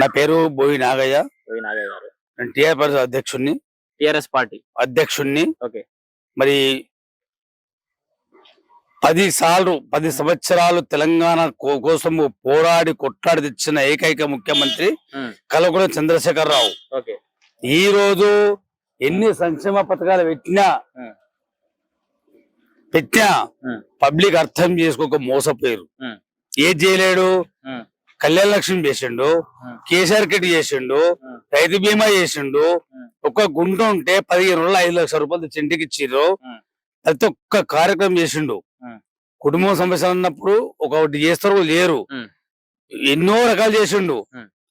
నా పేరు బోయి నాగయ్య రవి నాగయ్య గారు నేను టీఆర్ పరిషత్ అధ్యక్షుడిని టిఆర్ఎస్ పార్టీ అధ్యక్షుడిని ఓకే మరి పది సార్లు పది సంవత్సరాలు తెలంగాణ కోసం పోరాడి కొట్లాడి తెచ్చిన ఏకైక ముఖ్యమంత్రి ఉమ్. కల్వకుంట్ల చంద్రశేఖర్ రావు ఈ రోజు ఎన్ని సంక్షేమ పథకాలు పెట్టినా. పెట్టినా. పబ్లిక్ అర్థం చేసుకోక మోసపోయారు. ఏది చేయలేడు. కళ్యాణ లక్ష్మి చేసిండు. కేసీఆర్ కిట్ చేసిండు. రైతు బీమా చేసిండు. ఒక్క గుంట ఉంటే పదిహేను రోజులు ఐదు లక్షల రూపాయలు తెచ్చి ఇంటికి ఇచ్చిర్రు. ప్రతి ఒక్క కార్యక్రమం చేసిండు. కుటుంబం సమస్య అన్నప్పుడు ఒకటి చేస్తారు లేరు. ఎన్నో రకాలు చేసిండు.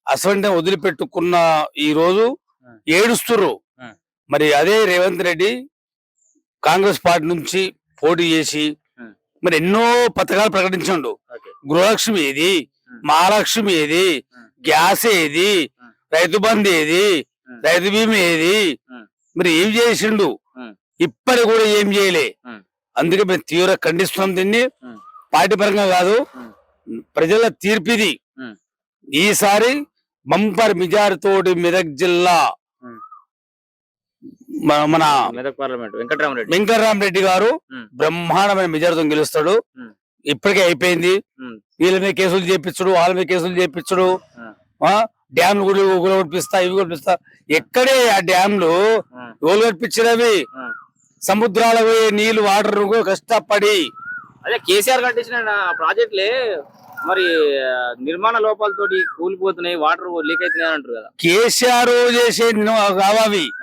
అసలు వదిలిపెట్టుకున్న ఈ రోజు. ఏడుస్తుర్రు ఉమ్. మరి అదే రేవంత్ రెడ్డి కాంగ్రెస్ పార్టీ నుంచి పోటీ చేసి. మరి ఎన్నో పథకాలు ప్రకటించండు గృహలక్ష్మి ఏది. మహాలక్ష్మి ఏది. గ్యాస్ ఏది. రైతు బంధు ఏది. రైతు బీమా ఏది. మరి ఏం చేసిండు. ఇప్పటి కూడా ఏం చేయలే. అందుకే మేము తీవ్ర ఖండిస్తున్నాం దీన్ని. పార్టీ పరంగా కాదు. ప్రజల తీర్పిది. ఈసారి బంపర్ తోటి మెదక్ జిల్లా. మన- మెదక్ పార్లమెంట్ వెంకటరామరెడ్డి వెంకటరామరెడ్డి గారు. బ్రహ్మాండమైన మెజార్తో గెలుస్తాడు. ఇప్పటికే అయిపోయింది. వీళ్ళ మీద కేసులు చేపించడు వాళ్ళ మీద కేసులు చేపించడు డ్యామ్లు కూడా కూడా కొట్టిస్తా ఇవి కొట్టిస్తా ఎక్కడే ఆ డ్యామ్లు ఉమ్. ఎవరు కట్టించినవి ఉమ్. సముద్రాల పోయే నీళ్ళు వాటర్ కష్టపడి అదే కేసీఆర్ కట్టించిన ప్రాజెక్టులే మరి నిర్మాణ లోపాలతోటి కూలిపోతున్నాయి వాటర్ లీక్ అవుతున్నాయి అంటారు కదా కేసీఆర్ చేసే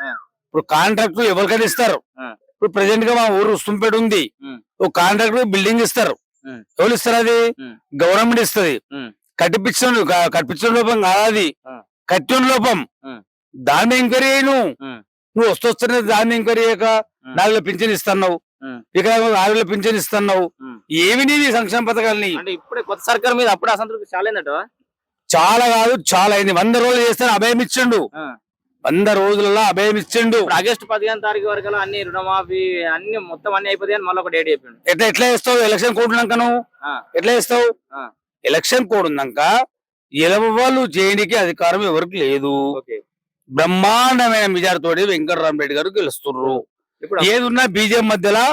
ఆ. ఇప్పుడు కాంట్రాక్ట్ ఎవరికైనా ఇస్తారు ఆ. ఇప్పుడు ప్రెసెంట్గా మా ఊరు ఉస్తుంపేట ఉంది. ఒక కాంట్రాక్ట్ బిల్డింగ్ ఇస్తారు. ఎవరు ఇస్తారు అది. గవర్నమెంట్ ఇస్తుంది ఉమ్. కట్టిపించడం క- కట్టించడం లోపం కాదు అది ఆ. కట్టిన లోపం. దాన్ని ఎంక్వైరీ ఉమ్. నువ్వు వస్తొస్తున్న దాన్ని ఎంక్వైరీ ఉమ్. నాలుగు పింఛన్ ఇస్తున్నావు ఉమ్. ఇక ఆరుల పింఛన్ ఇస్తున్నావు. ఏమి నీవి సంక్షేమ పథకాలని ఇప్పుడే కొత్త సర్కార్ మీద అప్పుడే అసంతృప్తి చాలా అయిందట చాలా కాదు చాలా అయింది వంద రోజులు చేస్తే అభయం ఇచ్చిండు. వంద రోజులలో అభయం ఇచ్చిండు ఆగస్టు పదిహేను తారీఖు వరకు అన్ని రుణమాఫీ అన్ని మొత్తం అన్ని అయిపోతాయి అని మళ్ళీ ఒక డేట్ చెప్పిండు ఎట్లా ఎట్లా ఎలక్షన్ కోడ్ ఉన్నాక నువ్వు. ఎట్లా వేస్తావు. ఎలక్షన్ కోడ్ ఉన్నాక ఎలవలు చేయడానికి అధికారం ఎవరికి లేదు. బ్రహ్మాండమైన మెజార్తోటి వెంకటరామరెడ్డి గారు గెలుస్తుర్రు. ఇప్పుడు ఏదున్నా బీజేపీ మధ్యలో.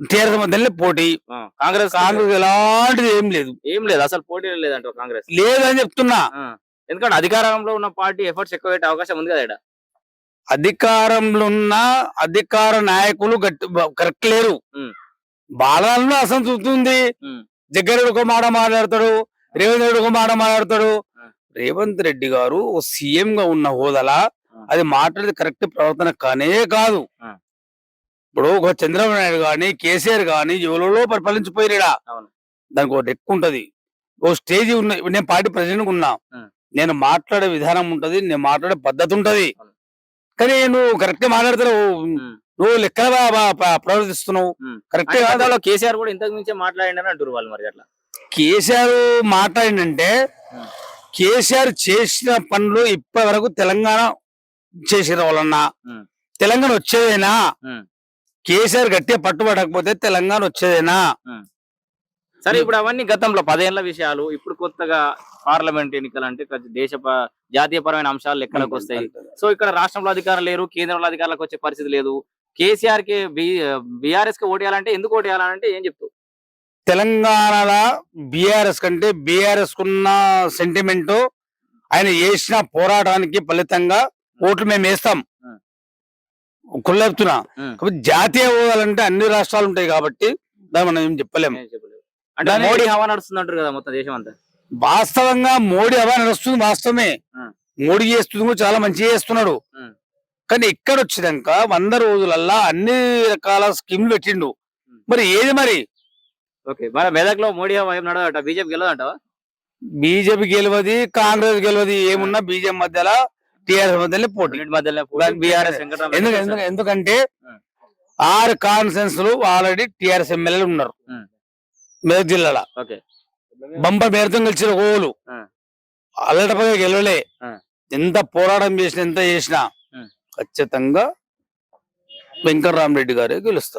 టీఆర్ఎస్ మధ్యలో పోటీ. కాంగ్రెస్ కాంగ్రెస్ ఎలాంటిది ఏం లేదు. ఏం లేదు అసలు పోటీ లేదంట కాంగ్రెస్. లేదని చెప్తున్నా. ఎందుకంటే అధికారంలో ఉన్న పార్టీ ఎఫర్ట్స్ ఎక్కువ పెట్టే అవకాశం ఉంది కదా. అధికారంలో ఉన్న అధికార నాయకులు గట్టి కరెక్ట్ లేరు. ఉం. బాలలో అసంతృప్తి ఉంది. జగ్గారెడ్డి ఒక మాట మాట్లాడతాడు రేవంత్ రెడ్డి ఒక మాట మాట్లాడతాడు. రేవంత్ రెడ్డి గారు ఓ సీఎం గా ఉన్న హోదాలా. అది మాట్లాడేది కరెక్ట్ ప్రవర్తన కానే కాదు. ఇప్పుడు ఒక చంద్రబాబు నాయుడు గాని కేసీఆర్ గాని ఎవరిలో పరిపాలించిపోయినా అవును. దానికి ఒక డెక్ ఉంటది ఓ స్టేజ్ ఉన్న నేను పార్టీ ప్రెసిడెంట్ ఉన్నా. నేను మాట్లాడే విధానం ఉంటది నేను మాట్లాడే పద్ధతి ఉంటది. కానీ నువ్వు కరెక్ట్గా మాట్లాడతావు. నువ్వు లెక్కల ప్రవర్తిస్తున్నావు. కరెక్ట్ కాదు? కేసీఆర్ కూడా ఇంతకు మించే మాట్లాడిండని అంటారు వాళ్ళు మరి అట్లా. కేసీఆర్ మాట్లాడిందంటే. కేసీఆర్ చేసిన పనులు ఇప్పటి వరకు తెలంగాణ చేసిన వాళ్ళన్నా. తెలంగాణ వచ్చేదేనా. కేసీఆర్ గట్టిగా పట్టుబడకపోతే తెలంగాణ వచ్చేదేనా? సరే ఇప్పుడు అవన్నీ గతంలో పదేళ్ళ విషయాలు ఇప్పుడు కొత్తగా పార్లమెంట్ ఎన్నికలు అంటే దేశ జాతీయపరమైన అంశాలు లెక్కలకు వస్తాయి. సో ఇక్కడ రాష్ట్రంలో అధికారం లేరు కేంద్రంలో అధికారులకు వచ్చే పరిస్థితి లేదు. కేసీఆర్కి బీఆర్ఎస్కి ఓటేయాలంటే ఎందుకు ఓటేయాలంటే ఏం చెప్తావు తెలంగాణలో బీఆర్ఎస్ కంటే బీఆర్ఎస్ కున్న సెంటిమెంట్ ఆయన చేసిన పోరాటానికి ఫలితంగా ఓట్లు మేము వేస్తాం. కుళ్ళెప్తున్నా. కాబట్టి జాతీయ హోదాలంటే అన్ని రాష్ట్రాలు ఉంటాయి కాబట్టి దాన్ని మనం ఏం చెప్పలేం ఏం చెప్పలేవు. అంటే మోడీ హవా నడుస్తుంది అంటారు కదా మొత్తం దేశం అంతా వాస్తవంగా మోడీ అవా నడుస్తుంది వాస్తవమే. మోడీ చేస్తుంది కూడా చాలా మంచిగా చేస్తున్నాడు. కానీ ఇక్కడ వచ్చినాక వంద రోజులల్లా అన్ని రకాల స్కీమ్లు పెట్టిండు. మరి ఏది మరి? ఓకే మరి మెదక్లో మోడీ నడవట? బీజేపీ గెలవదంటావా? బీజేపీ గెలవది కాంగ్రెస్ గెలవది ఏమున్నా బీజేపీ మధ్యలో టీఆర్ఎస్ మధ్యలో పోటీ. మధ్యలో ఎందుకంటే ఆరు కాన్ఫరెన్స్లు ఆల్రెడీ టిఆర్ఎస్ ఎమ్మెల్యేలు ఉన్నారు. మెదక్ జిల్లాలో. ఓకే. బంప మేరతో గెలిచిన ఓలు. ఆ. అల్లటపై గెలవలే. ఎంత పోరాటం చేసినా ఎంత చేసినా. ఖచ్చితంగా వెంకటరామరెడ్డి గారే గెలుస్తారు.